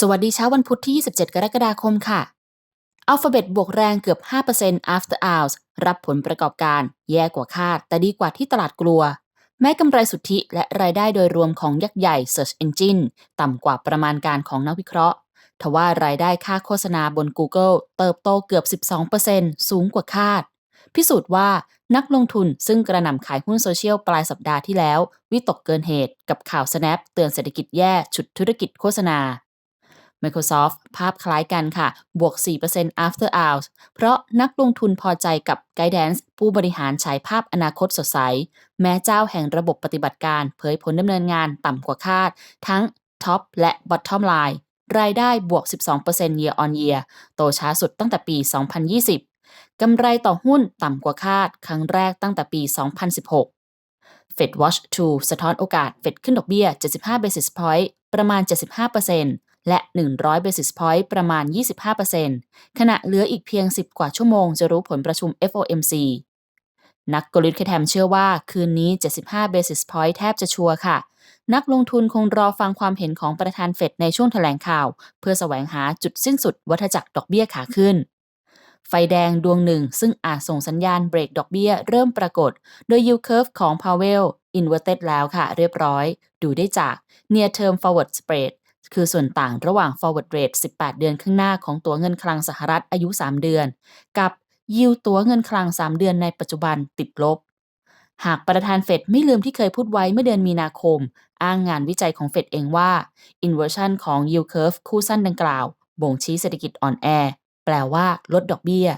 สวัสดีเช้าวันพุธที่ 27 กรกฎาคมค่ะ Alphabet บวกแรงเกือบ 5% after hours รับผลประกอบการ แย่กว่าคาด แต่ดีกว่าที่ตลาดกลัว แม้กำไรสุทธิและรายได้โดยรวมของยักษ์ใหญ่ Search Engine ต่ำกว่าประมาณการของนักวิเคราะห์ ทว่ารายได้ค่าโฆษณาบน Google เติบโตเกือบ 12%สูงกว่าคาด พิสูจน์ว่านักลงทุนซึ่งกระหน่ำขายหุ้นโซเชียลปลายสัปดาห์ที่แล้ว วิตกเกินเหตุกับข่าว Snap เตือนเศรษฐกิจแย่ฉุดธุรกิจโฆษณา Microsoft ภาพคล้ายกันค่ะ บวก 4% after hours เพราะนักลงทุนพอใจกับ Guidance ผู้บริหารฉายภาพอนาคตสดใส แม้เจ้าแห่งระบบปฏิบัติการ เผยผลดำเนินงานต่ำกว่าคาด ทั้ง Top และ Bottom Line รายได้บวก 12% year on year โตช้าสุดตั้งแต่ปี 2020กำไรต่อหุ้นต่ำกว่าคาด ครั้งแรกตั้งแต่ปี 2016 Fed Watch 2 สะท้อนโอกาส เฟดขึ้นดอกเบี้ย 75 basis point ประมาณ 75% และ 100 basis point ประมาณ 25%ขณะเหลืออีกเพียง 10 กว่าชั่วโมงจะรู้ผลประชุม FOMC นักกลยุทธ์แคทมเชื่อว่าคืนนี้ 75 basis point แทบจะชัวร์ค่ะ นักลงทุนคงรอฟังความเห็นของประธานเฟดในช่วงแถลงข่าว เพื่อแสวงหาจุดสิ้นสุดวัฏจักรดอกเบี้ยขาขึ้น ไฟแดงดวงหนึ่ง ซึ่งอาจส่งสัญญาณเบรกดอกเบี้ยเริ่มปรากฏ โดย yield curve ของ Powell inverted แล้วค่ะ เรียบร้อย ดูได้จาก near term forward spread คือส่วนต่างระหว่าง forward rate 18 เดือนข้างหน้าของตัวเงินคลังสหรัฐอายุ 3 เดือน กับ yield ตัวเงินคลัง 3 เดือนในปัจจุบันติดลบ หากประธานเฟดไม่ลืมที่เคยพูดไว้เมื่อเดือนมีนาคม อ้างงานวิจัยของเฟดเองว่า inversion ของ yield curve คู่สั้นดังกล่าว บ่งชี้เศรษฐกิจอ่อนแอ แปลว่าลดดอกเบี้ย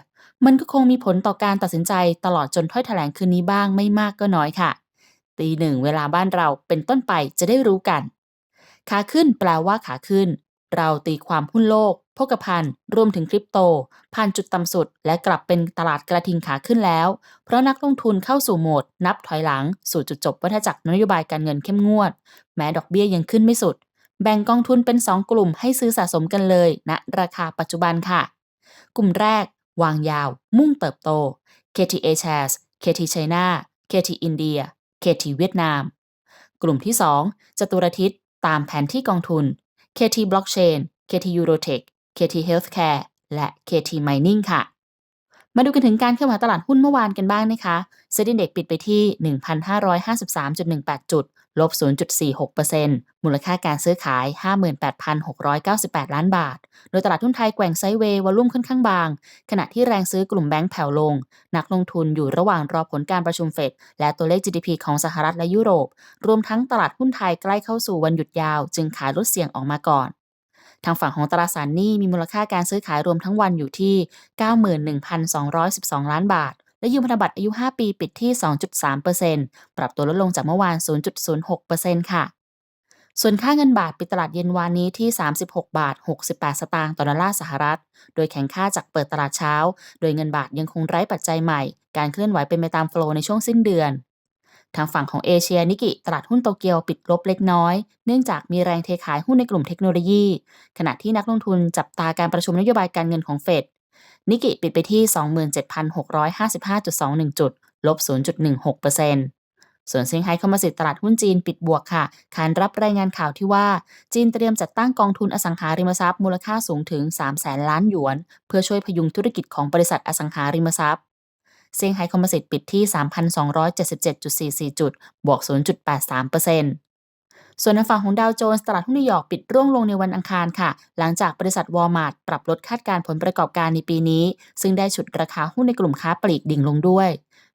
มันก็คงมีผลต่อการตัดสินใจตลอดจนถ้อยแถลงคืนนี้บ้างไม่มากก็น้อยค่ะตีหนึ่งเวลาบ้านเราเป็นต้นไปจะได้รู้กัน ขาขึ้นแปลว่าขาขึ้น เราตีความหุ้นโลกพกพันรวมถึงคริปโต ผ่านจุดต่ำสุด และกลับเป็นตลาดกระทิงขาขึ้นแล้ว เพราะนักลงทุนเข้าสู่โหมด นับถอยหลัง สู่จุดจบวัฏจักรนโยบายการเงินเข้มงวด แม้ดอกเบี้ยยังขึ้นไม่สุด แบ่งกองทุนเป็น 2 กลุ่มให้ซื้อสะสมกันเลยณนะราคาปัจจุบันค่ะ กลุ่มแรก วางยาว มุ่งเติบโต KTA Shares KT China KT India KT เวียดนาม กลุ่มที่ 2จตุรทิศ ตามแผนที่กองทุน KT Blockchain KT Eurotech KT Healthcare และ KT Mining ค่ะ มาดูกันถึงการเคลื่อนไหวตลาดหุ้นเมื่อวานกันบ้างนะคะเซ็นดีเด็กปิดไปที่ 1,553.18 จุด ลบ 0.46%มูลค่าการซื้อขาย 58,698 ล้านบาท โดยตลาดหุ้นไทยแกว่งไซด์เวย์วอลุ่มค่อนข้างบาง ขณะที่แรงซื้อกลุ่มแบงก์แผ่วลง นักลงทุนอยู่ระหว่างรอผลการประชุมเฟดและตัวเลข GDP ของสหรัฐและยุโรป รวมทั้งตลาดหุ้นไทยใกล้เข้าสู่วันหยุดยาว จึงขายลดเสี่ยงออกมาก่อนทางฝั่งของตราสารหนี้มีมูลค่าการซื้อขายรวมทั้งวันอยู่ที่ 91,212 ล้านบาท และยืมพันธบัตรอายุ 5 ปีปิดที่ 2.3%ปรับตัวลดลงจากเมื่อวาน 0.06%ค่ะ ส่วนค่าเงินบาทปิดตลาดเย็นวานนี้ที่ 36 บาท 68 สตางค์ต่อดอลลาร์สหรัฐ โดยแข็งค่าจากเปิดตลาดเช้า โดยเงินบาทยังคงไร้ปัจจัยใหม่ การเคลื่อนไหวเป็นไปตามโฟลในช่วงสิ้นเดือนทางฝั่งของเอเชียนิกิตลาดหุ้นโตเกียวปิดลบเล็กน้อย เนื่องจากมีแรงเทขายหุ้นในกลุ่มเทคโนโลยี ขณะที่นักลงทุนจับตาการประชุมนโยบายการเงินของเฟด นิกิปิดไปที่ 27,655.21 จุด ลบ 0.16%ส่วนเซี่ยงไฮ้คอมมิสิตตลาดหุ้นจีนปิดบวกค่ะ ขานรับรายงานข่าวที่ว่า จีนเตรียมจัดตั้งกองทุนอสังหาริมทรัพย์มูลค่าสูงถึง3แสนล้านหยวน เพื่อช่วยพยุงธุรกิจของบริษัทอสังหาริมทรัพย์ เซี่ยงไฮ้คอมมิสิตปิดที่ 3,277.44 จุด บวก 0.83% ส่วนในฝั่งของดาวโจนส์ตลาดหุ้นนิวยอร์กปิดร่วงลงในวันอังคารค่ะ หลังจากบริษัทวอลมาร์ทปรับลดคาดการผลประกอบการในปีนี้ ซึ่งได้ฉุดราคาหุ้นในกลุ่มค้าปลีกดิ่งลงด้วย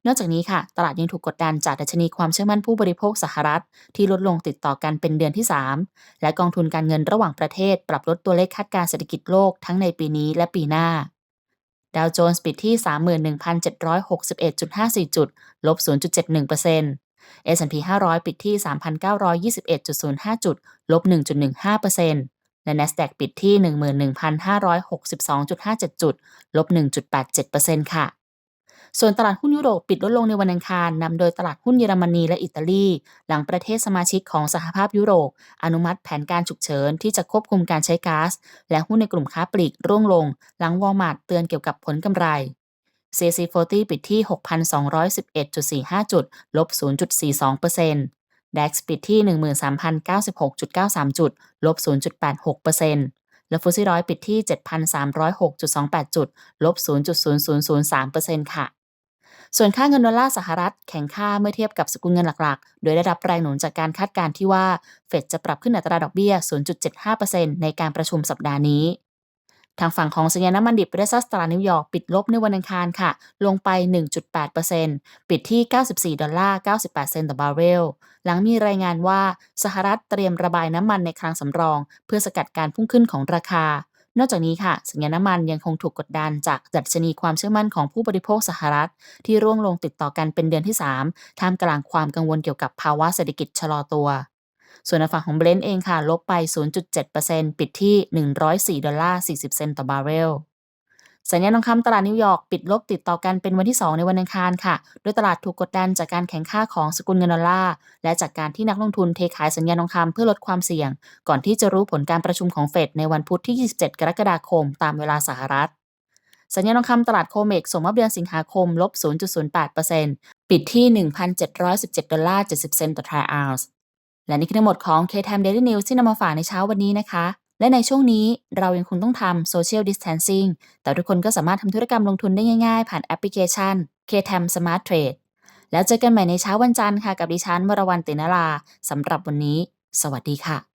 นอกจากนี้ค่ะ ตลาดยังถูกกดดันจากดัชนีความเชื่อมั่นผู้บริโภคสหรัฐ ที่ลดลงติดต่อกันเป็นเดือนที่ 3 และกองทุนการเงินระหว่างประเทศ ปรับลดตัวเลขคาดการเศรษฐกิจโลกทั้งในปีนี้และปีหน้าดาวโจนส์ปิดที่ 31,761.54 จุด ลบ 0.71% S&P 500 ปิดที่ 3,921.05 จุด ลบ 1.15%และ NASDAQ ปิดที่ 11,562.57 จุด ลบ 1.87%ค่ะส่วนตลาดหุ้นยุโรปปิดลดลงในวันอังคารนำโดยตลาดหุ้นเยอรมนีและอิตาลี หลังประเทศสมาชิกของสหภาพยุโรป อนุมัติแผนการฉุกเฉินที่จะควบคุมการใช้ก๊าซและหุ้นในกลุ่มค้าปลีกร่วงลง หลังวอลมาร์ทเตือนเกี่ยวกับผลกำไร CC40 ปิดที่ 6,211.45 จุด ลบ 0.42% DAX ปิดที่ 13,096.93 จุด ลบ 0.86%และฟุตซี่ร้อยปิดที่ 7,306.28 จุด ลบ 0.0003%ค่ะ ส่วนค่าเงินดอลลาร์สหรัฐแข็งค่าเมื่อเทียบกับสกุลเงินหลักๆ โดยได้รับแรงหนุนจากการคาดการณ์ที่ว่า เฟดจะปรับขึ้นอัตราดอกเบี้ย 0.75%ในการประชุมสัปดาห์นี้ ทางฝั่งของสัญญาณน้ำมันดิบเบรซัสตลาดนิวยอร์กปิดลบในวันอังคารค่ะ ลงไป 1.8%ปิดที่ 94 ดอลลาร์ 98 เซนต์ต่อบาร์เรล หลังมีรายงานว่าสหรัฐเตรียมระบายน้ำมันในคลังสำรอง เพื่อสกัดการพุ่งขึ้นของราคา นอกจากนี้ค่ะ สัญญาณน้ำมันยังคงถูกกดดันจากดัชนีความเชื่อมั่นของผู้บริโภคสหรัฐ ที่ร่วงลงติดต่อกันเป็นเดือนที่ 3 ท่ามกลางความกังวลเกี่ยวกับภาวะเศรษฐกิจชะลอตัว ส่วนในฝั่งของเบรนท์เองค่ะ ลบไป 0.7%ปิดที่ 104 ดอลลาร์ 40 เซนต์ต่อบาร์เรลสัญญาณทองคำตลาดนิวยอร์กปิดลบติดต่อกันเป็นวันที่ 2 ในวันอังคารค่ะ โดยตลาดถูกกดดันจากการแข่งค่าของสกุลเงินดอลลาร์ และจากการที่นักลงทุนเทขายสัญญาณทองคำเพื่อลดความเสี่ยง ก่อนที่จะรู้ผลการประชุมของเฟดในวันพุธที่ 27 กรกฎาคม ตามเวลาสหรัฐ สัญญาณทองคำตลาดโคเมกส่งมอบเดือนสิงหาคมลบ 0.08%ปิดที่ 1,717 ดอลลาร์ 70 เซนต์ต่อทรายออนซ์ และนี่คือทั้งหมดของ K-Time Daily News ที่นำมาฝากในเช้าวันนี้นะคะ และในช่วงนี้เรายังคงต้องทำ Social Distancing แต่ทุกคนก็สามารถทำธุรกรรมลงทุนได้ง่ายๆ ผ่านแอปพลิเคชัน K-Time Smart Trade แล้วเจอกันใหม่ในเช้าวันจันทร์ค่ะ กับดิฉันวรวรรณตินราสำหรับวันนี้ สวัสดีค่ะ